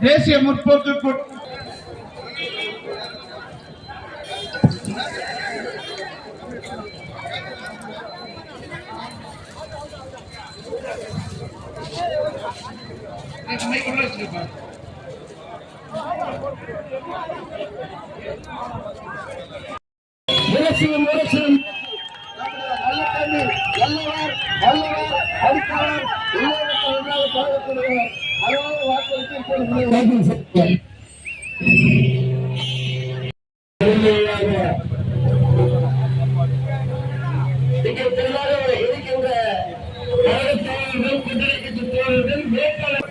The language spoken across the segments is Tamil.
தேசிய முற்போக்கு கூட்- முரசு முரசு நல்லவர் வாக்களித்து இருக்கின்ற கழகத்தோழர்கள் குதிரை கட்சி தோழர்கள் வேட்பாளர்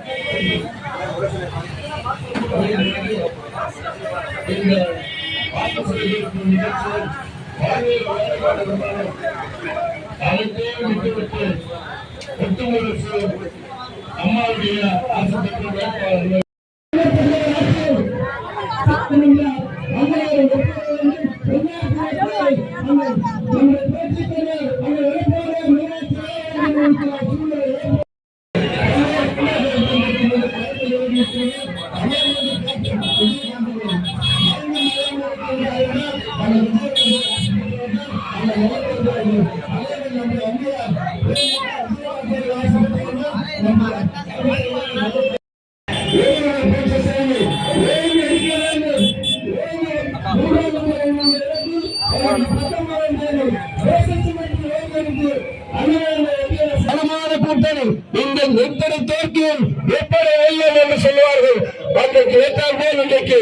இந்த வாக்குப்பதிவு நிகழ்ச்சியில் பாலியல் அனைத்தையும் விட்டுவிட்டு ஒட்டுமுறை அம்மாவுடைய ஆசை பெற்ற வேட்பாளர்கள் பலமான கூட்டணி நீங்கள் எத்தனை தோற்கியும் எப்படி வெல்லும் என்று சொல்லுவார்கள். அன்றைக்கு ஏற்றால் போல் இன்றைக்கு.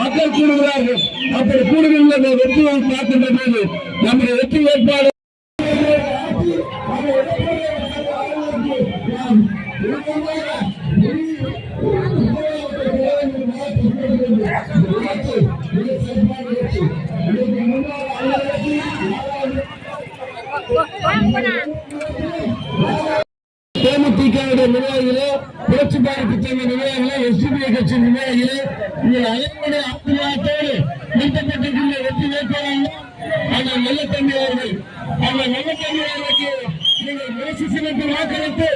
மக்கள் கூடுகிறார்கள். அப்படி கூடுகின்ற வெற்றியை பார்க்கின்ற போது நம்முடைய வெற்றி வேட்பாளர் தேமுதிகவுடைய நிர்வாகிகளே புரட்சி பாரதி சங்க நிர்வாகிகளே எஸ்டிபிஐ நிர்வாகிகளே நீங்கள் அனைவருடைய ஆசீர்வாதத்தோடு நிறுத்தப்பட்டிருக்கின்ற வெற்றி வேட்பாளர்கள் அந்த நல்ல அவர்கள். அந்த நல்ல அவர்களுக்கு நீங்கள் முயற்சி வாக்களித்து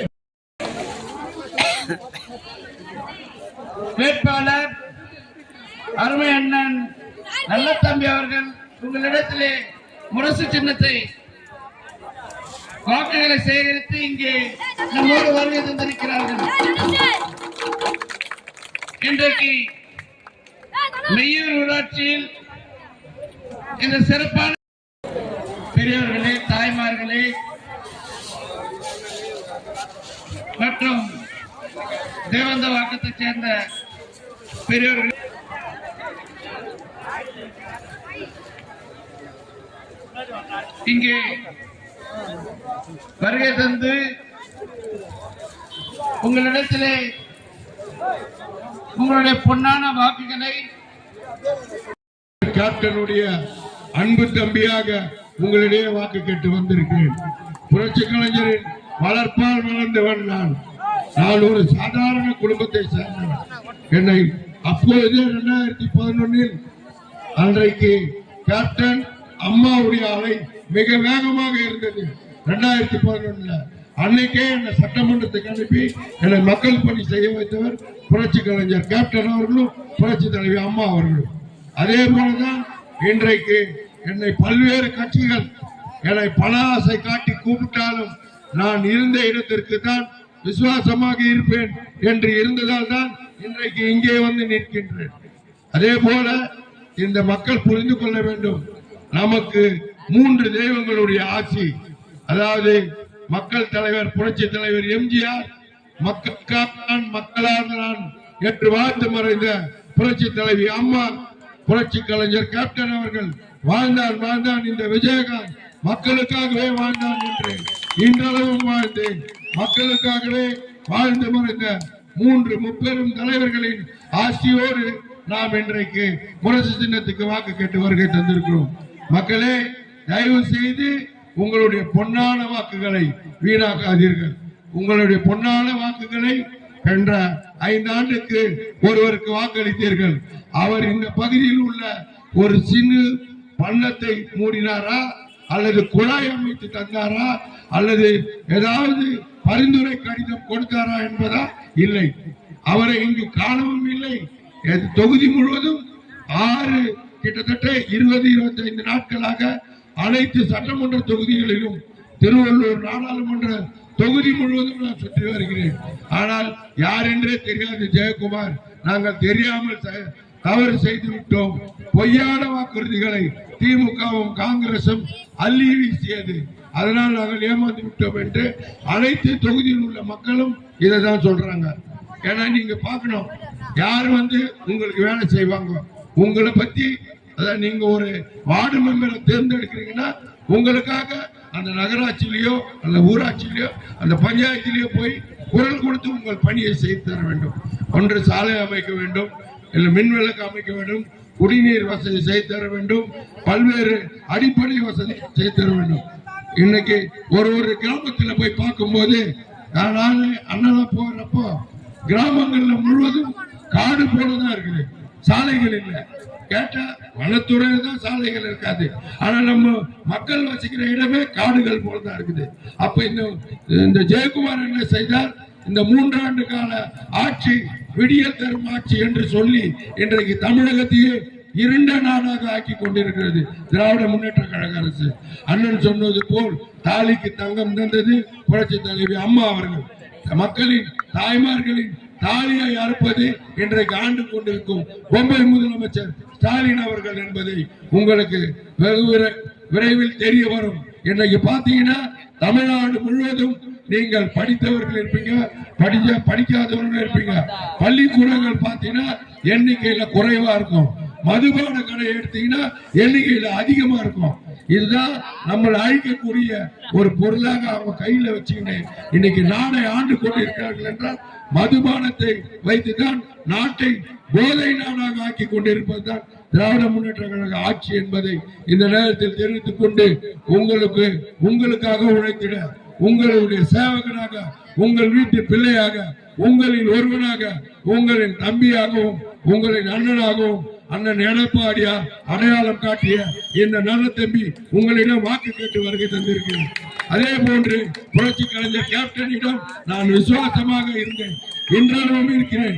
வேட்பாளர் அருமை அண்ணன் நல்ல தம்பி அவர்கள் உங்களிடத்திலே முரசு சின்னத்தை வாக்குகளை சேகரித்து இங்கே நம்மோடு வருகை தந்திருக்கிறார்கள். இன்றைக்கு மெய்யூர் ஊராட்சியில் இந்த சிறப்பான பெரியவர்களே தாய்மார்களே மற்றும் தேவந்த வாக்கத்தைச் சேர்ந்த பெரியவர்கள் இங்கே வருகை தந்து உங்களிடத்திலே உங்களுடைய பொன்னான வாக்குகளை கேப்டனுடைய அன்பு தம்பியாக உங்களிடையே வாக்கு கேட்டு வந்திருக்கிறேன். புரட்சி கலைஞரின் வளர்ப்பால் வளர்ந்தவன் நான். நான் ஒரு சாதாரண குடும்பத்தை சேர்ந்தவன். என்னை அப்பொழுது இரண்டாயிரத்தி பதினொன்னில் அன்றைக்கு கேப்டன் அம்மாவுடைய அலை மிக வேகமாக இருந்தது. இரண்டாயிரத்தி பதினொன்னுல அன்னைக்கே என்னை சட்டமன்றத்துக்கு அனுப்பி என்னை மக்கள் பணி செய்ய வைத்தவர் புரட்சி கலைஞர் கேப்டன் அவர்களும் புரட்சி தலைவி அம்மா அவர்களும். அதே போலதான் இன்றைக்கு என்னை பல்வேறு கட்சிகள் என்னை பல ஆசை காட்டி கூப்பிட்டாலும் நான் இருந்த இடத்திற்கு தான் விசுவாசமாக இருப்பேன் என்று இருந்ததால் தான் இன்றைக்கு இங்கே வந்து நிற்கின்றேன். அதே போல இந்த மக்கள் புரிந்து கொள்ள வேண்டும். நமக்கு மூன்று தெய்வங்களுடைய ஆட்சி. அதாவது மக்கள் தலைவர் புரட்சி தலைவர் எம்ஜிஆர் மக்களுக்காக நான் மக்களாக நான் என்று வாழ்த்து மறைந்த புரட்சி தலைவி அம்மா புரட்சி கலைஞர் கேப்டன் அவர்கள் வாழ்ந்தான் வாழ்ந்தான் இந்த விஜயகாந்த் மக்களுக்காகவே வாழ்ந்தான் என்று இன்றளவும் வாழ்ந்தேன். மக்களுக்காகவே வாழ்ந்து மறைந்த மூன்று முப்பெரும் தலைவர்களின் ஆசியோடு நாம் இன்றைக்கு முரசு சின்னத்துக்கு வாக்கு கேட்டு வருகை தந்திருக்கிறோம். மக்களே தயவு செய்து உங்களுடைய பொன்னான வாக்குகளை வீணாக்காதீர்கள். உங்களுடைய பொன்னான வாக்குகளை சென்ற ஐந்து ஆண்டுக்கு ஒருவருக்கு வாக்களித்தீர்கள். அவர் இந்த பகுதியில் உள்ள ஒரு சின்ன பள்ளத்தை மூடினாரா? அல்லது குழாய் அமைத்து தந்தாரா? அல்லது ஏதாவது பரிந்துரை கடிதம் கொடுத்தாரா என்பதா? இல்லை. அவரை இங்கு காணவும் இல்லை. எது- தொகுதி முழுவதும் ஆறு கிட்டத்தட்ட இருபது இருபத்தி ஐந்து நாட்களாக அனைத்து சட்டமன்ற தொகுதிகளிலும் திருவள்ளூர் நாடாளுமன்ற தொகுதி முழுவதும் நான் சுற்றி வருகிறேன். ஆனால் யார் என்றே தெரியாது ஜெயக்குமார். நாங்கள் தெரியாமல் தவறு செய்து விட்டோம். பொய்யான வாக்குறுதிகளை திமுகவும் காங்கிரசும் அள்ளி வீசியது. அதனால் நாங்கள் ஏமாந்து விட்டோம் என்று அனைத்து தொகுதியில் உள்ள மக்களும் இதை தான் சொல்றாங்க. ஏன்னா நீங்க பார்க்கணும். யார் வந்து உங்களுக்கு வேலை செய்வாங்க? உங்களை பத்தி அதான் நீங்க ஒரு வார்டு மெம்பரை தேர்ந்தெடுக்கிறீங்கன்னா உங்களுக்காக அந்த நகராட்சியிலேயோ அந்த ஊராட்சியிலேயோ அந்த பஞ்சாயத்திலேயோ போய் குரல் கொடுத்து உங்கள் பணியை செய்து தர வேண்டும். ஒன்று சாலை அமைக்க வேண்டும் இல்லை மின் விளக்கு அமைக்க வேண்டும் குடிநீர் வசதி செய்து தர வேண்டும் பல்வேறு அடிப்படை வசதி செய்து தர வேண்டும். இன்னைக்கு ஒரு ஒரு கிராமத்தில் போய் பார்க்கும்போது நான் அண்ணனா போகிறப்போ கிராமங்களில் முழுவதும் காடு போலதான் இருக்குது. சாலைகள் இல்லை. கேட்டா வனத்துறையில தான் சாலைகள் இருக்காது. ஆனா நம்ம மக்கள் வசிக்கிற இடமே காடுகள் போலதான் இருக்குது. அப்ப இந்த இந்த ஜெயக்குமார் என்ன செய்தார்? இந்த மூன்றாண்டு கால ஆட்சி விடியல் தரும் ஆட்சி என்று சொல்லி இன்றைக்கு தமிழகத்தையே இருண்ட நாடாக ஆக்கி கொண்டிருக்கிறது திராவிட முன்னேற்ற கழக அரசு. அண்ணன் சொன்னது போல் தாலிக்கு தங்கம் தந்தது புரட்சி தலைவி அம்மா அவர்கள். மக்களின் தாய்மார்களின் தாலியை அறுப்பது இன்றைக்கு ஆண்டு கொண்டிருக்கும் பொம்பை முதலமைச்சர் ஸ்டாலின் அவர்கள் என்பதை உங்களுக்கு வெகு விரை- விரைவில் தெரிய வரும். இன்னைக்கு பாத்தீங்கன்னா தமிழ்நாடு முழுவதும் நீங்கள் படித்தவர்கள் இருப்பீங்க படிக்க படிக்காதவர்கள் இருப்பீங்க. பள்ளிக்கூடங்கள் பார்த்தீங்கன்னா எண்ணிக்கையில குறைவா இருக்கும். மதுபான கடை எடுத்தீங்கன்னா எண்ணிக்கையில அதிகமா இருக்கும். இதுதான் நம்மளை அழிக்கக்கூடிய ஒரு பொருளாக அவங்க கையில வச்சுக்கிட்டு இன்னைக்கு நாடை ஆண்டு கொண்டிருக்கிறார்கள் என்றால் மதுபானத்தை வைத்துதான் நாட்டை போதை நாடாக ஆக்கி கொண்டிருப்பதுதான் திராவிட முன்னேற்ற கழக ஆட்சி என்பதை இந்த நேரத்தில் தெரிவித்துக் கொண்டு உங்களுக்கு உங்களுக்காக உழைத்திட உங்களுடைய சேவகனாக உங்கள் வீட்டு பிள்ளையாக உங்களின் ஒருவனாக உங்களின் தம்பியாகவும் உங்களின் அண்ணனாகவும் அண்ணன் எடப்பாடியா அடையாளம் காட்டிய இந்த நல்ல தம்பி உங்களிடம் வாக்கு கேட்டு வருகை தந்திருக்கிறேன். அதே போன்று புரட்சி கலைஞர் கேப்டனிடம் நான் விசுவாசமாக இருந்தேன். இன்றளவும் இருக்கிறேன்.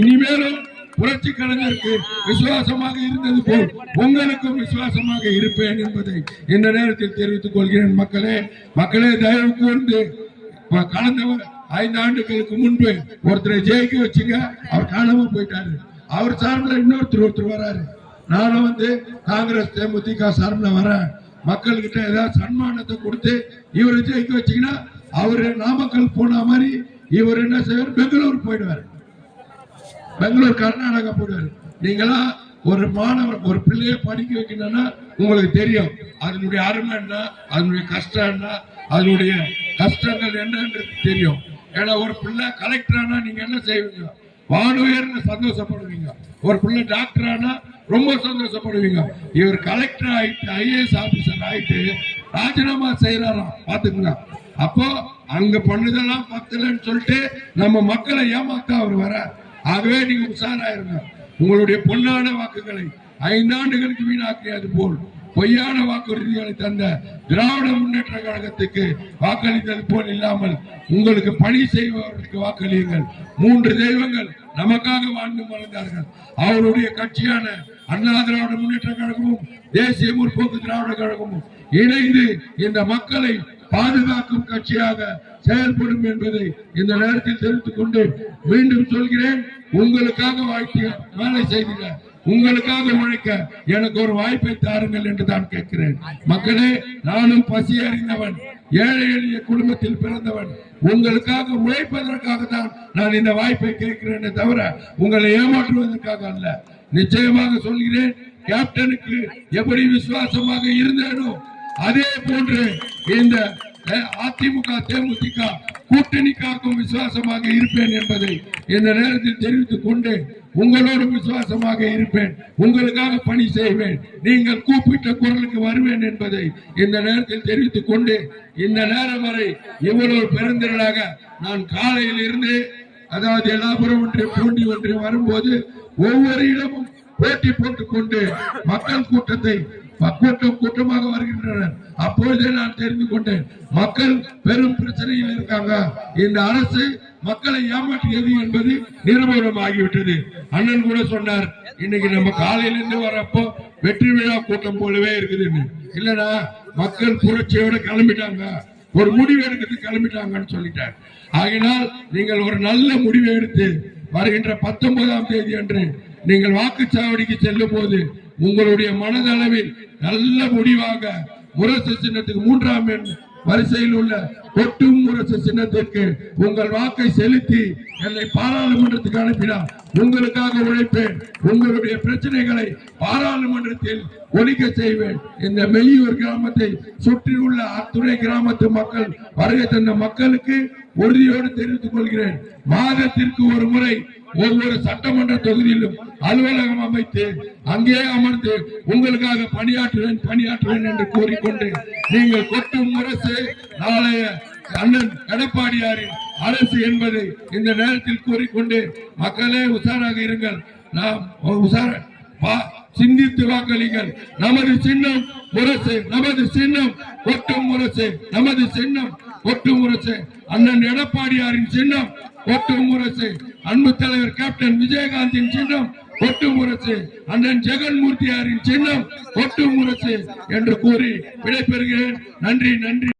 இனிமேலும் புரட்சி கலைஞருக்கு விசுவாசமாக இருந்தது போல் உங்களுக்கும் விசுவாசமாக இருப்பேன் என்பதை இந்த நேரத்தில் தெரிவித்துக் கொள்கிறேன். மக்களே மக்களே தயவு கூர்ந்து இப்ப கடந்த ஐந்து ஆண்டுகளுக்கு முன்பு ஒருத்தரை ஜெயிக்க வச்சுங்க. அவர் காணாம போயிட்டாரு. அவர் சார்பில் இன்னொருத்தர் ஒருத்தர் வராரு. நானும் வந்து காங்கிரஸ் தேமுதிக சார்பில் வரேன். மக்கள்கிட்ட ஏதாவது சன்மானத்தை கொடுத்து இவரை ஜெயிக்க வச்சீங்கன்னா அவரு நாமக்கல் போன மாதிரி இவர் என்ன செய்வார்? பெங்களூர் போயிடுவார். பெங்களூர் கர்நாடகா போயிடுவார் நீங்களா ஒரு மாணவர் ஒரு பிள்ளைய படிக்க வைக்கணும்னா உங்களுக்கு தெரியும். அதனுடைய அருமை என்ன? அதனுடைய கஷ்டம் என்ன? அதனுடைய கஷ்டங்கள் என்னன்றது தெரியும். ஏன்னா ஒரு பிள்ளை கலெக்டர் ஆனா நீங்க என்ன செய்வீங்க? வானுயர்னு சந்தோஷப்படுவீங்க. ஒரு பிள்ளை டாக்டர் ஆனா ரொம்ப சந்தோஷப்படுவீங்க. இவர் கலெக்டர் ஆயிட்டு ஐஏஎஸ் ஆபீசர் ஆயிட்டு ராஜினாமா செய்யறாராம் பாத்துக்கங்க அப்போ அங்க பண்ணுதெல்லாம் பத்தலன்னு சொல்லிட்டு நம்ம மக்களை ஏமாத்த அவர் வர. ஆகவே நீங்க உஷாராயிருங்க. உங்களுடைய பொன்னான வாக்குகளை ஐந்தாண்டுகளுக்கு வீணாக்கியது போல். பொய்யான வாக்குறுதிகளை தந்த திராவிட முன்னேற்ற கழகத்துக்கு வாக்களித்தது போல் இல்லாமல் உங்களுக்கு பணி செய்பவர்களுக்கு வாக்களியுங்கள். மூன்று தெய்வங்கள் நமக்காக வாழ்ந்து மறந்தார்கள் அவருடைய கட்சியான அண்ணா திராவிட முன்னேற்ற கழகமும் தேசிய முற்போக்கு திராவிட கழகமும் இணைந்து இந்த மக்களை பாதுகாக்கும் கட்சியாக செயல்படும் என்பதை இந்த நேரத்தில் தெரிவித்துக் கொண்டு மீண்டும் சொல்கிறேன். உங்களுக்காக வாழ்த்து வேலை செய்திட உங்களுக்காக உழைக்க எனக்கு ஒரு வாய்ப்பை தாருங்கள் என்று தான் கேட்கிறேன். மக்களே நானும் பசி அறிந்தவன் ஏழை எளிய குடும்பத்தில் பிறந்தவன் உங்களுக்காக உழைப்பதற்காக தான் நான் இந்த வாய்ப்பை கேட்கிறேனே தவிர உங்களை ஏமாற்றுவதற்காக அல்ல. நிச்சயமாக சொல்கிறேன் கேப்டனுக்கு எப்படி விசுவாசமாக இருந்தேனோ அதே போன்று இந்த அதிமுக தேமுதிக கூட்டணிக்காகவும் விசுவாசமாக இருப்பேன் என்பதை இந்த நேரத்தில் தெரிவித்துக் கொண்டு உங்களோடு விசுவாசமாக இருப்பேன். உங்களுக்காக பணி செய்வேன். நீங்கள் கூப்பிட்ட குரலுக்கு வருவேன் என்பதை இந்த நேரத்தில் தெரிவித்துக் கொண்டு இந்த நேரம் வரை இவ்வளவு பெருந்திரளாக நான் காலையில் இருந்து அதாவது எல்லாபுரம் ஒன்றியம் பூண்டி ஒன்று வரும்போது ஒவ்வொரு இடமும் போட்டி போட்டுக் கொண்டு மக்கள் கூட்டத்தை கூட்டம் கூட்டமாக வருகின்றனர். அப்பொழுதே நான் தெரிந்து கொண்டேன். மக்கள் பெரும் பிரச்சனையில் இருக்காங்க. இந்த அரசு மக்களை ஏமாற்றியது என்பது நிரூபணம் ஆகிவிட்டது அண்ணன் கூட சொன்னார் இன்னைக்கு நம்ம காலையிலிருந்து வரப்போ வெற்றி விழா கூட்டம் போலவே இருக்குதுன்னு. இல்லடா மக்கள் புரட்சியோட கிளம்பிட்டாங்க. ஒரு முடிவு எடுக்கிறது கிளம்பிட்டாங்கன்னு சொல்லிட்டார். ஆகினால் நீங்கள் ஒரு நல்ல முடிவை எடுத்து வருகின்ற பத்தொன்பதாம் தேதி அன்று நீங்கள் வாக்குச்சாவடிக்கு செல்லும் போது உங்களுடைய மனதளவில் நல்ல முடிவாக முரசு சின்னத்துக்கு மூன்றாம் எண் வரிசையில் உள்ள கொட்டும் முரசு சின்னத்திற்கு உங்கள் வாக்கை செலுத்தி என்னை பாராளுமன்றத்துக்கு அனுப்பினார் உங்களுக்காக உழைப்பேன். உங்களுடைய பிரச்சனைகளை பாராளுமன்றத்தில் ஒழிக்க செய்வேன். இந்த மெய்யூர் கிராமத்தை சுற்றியுள்ள அத்துணை கிராமத்து மக்கள் வருகை தந்த மக்களுக்கு உறுதியோடு தெரிவித்துக் கொள்கிறேன். மாதத்திற்கு ஒரு முறை ஒவ்வொரு சட்டமன்ற தொகுதியிலும் அலுவலகம் அமைத்து அங்கே அமர்ந்து உங்களுக்காக பணியாற்றுவேன் பணியாற்றுவேன் என்று கூறிக்கொண்டு நீங்கள் கொட்டும் முரசு நாளைய அண்ணன் எடப்பாடியாரின் அரசு என்பதை இந்த நேரத்தில் கூறிக்கொண்டு மக்களே உஷாராக இருங்கள். நாம் உஷார சிந்தித்து வாக்களிங்கள் நமது சின்னம் முரசு நமது சின்னம் கொட்டும் முரசு நமது சின்னம் ஒட்டு முரசு அண்ணன் எடப்பாடியாரின் சின்னம் ஒட்டு முரசு அன்பு தலைவர் கேப்டன் விஜயகாந்தின் சின்னம் ஒட்டு முரசு அண்ணன் ஜெகன்மூர்த்தியாரின் சின்னம் ஒட்டு முரசு என்று கூறி விடைபெறுகிறேன். நன்றி நன்றி.